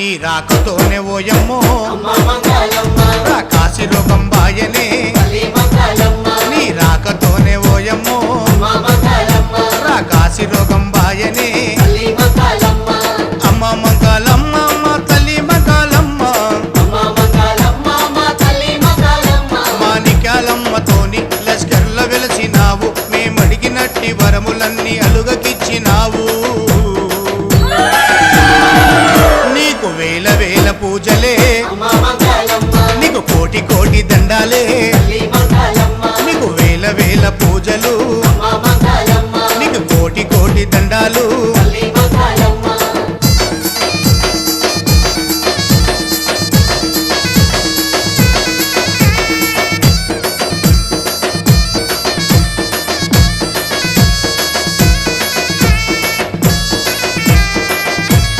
నీ రాకతోనే ఓయమ్మో. కాశీ రోగం బాయనే. నీ రాకతోనే ఓయమ్మో. కాశీ రోగం బాయనే. అమ్మ తల్లి వెలసినావు. వరములన్నీ అలుగకిచ్చినావు. వేల పూజలే. నీకు కోటి కోటి దండాలే.